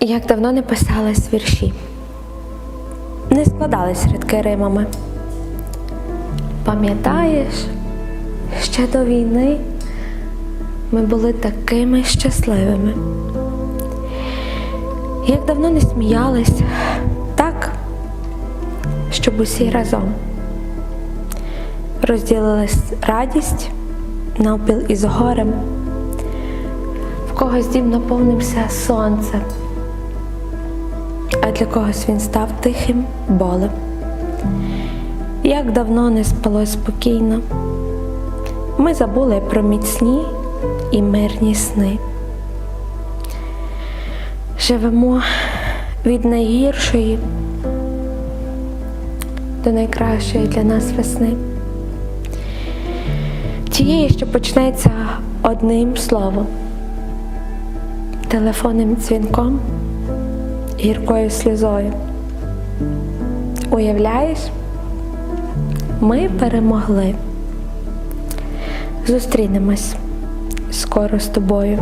Як давно не писались вірші, не складались рядки римами. Пам'ятаєш, ще до війни ми були такими щасливими. Як давно не сміялись так, щоб усі разом розділились радість навпіл із горем, в когось дім наповнився сонцем, а для когось він став тихим болем. Як давно не спалось спокійно, ми забули про міцні і мирні сни. Живемо від найгіршої до найкращої для нас весни. Тієї, що почнеться одним словом, телефонним дзвінком, гіркою сльозою. Уявляєш, ми перемогли. Зустрінемось скоро з тобою.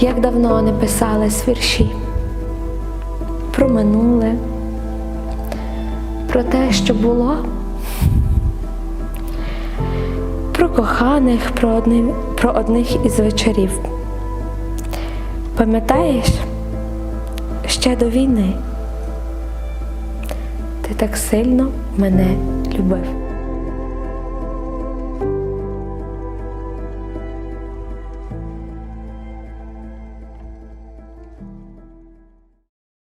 Як давно не писались вірші про минуле, про те, що було, про коханих, про, одни, про одних із вечорів. Пам'ятаєш, ще до війни ти так сильно мене любив.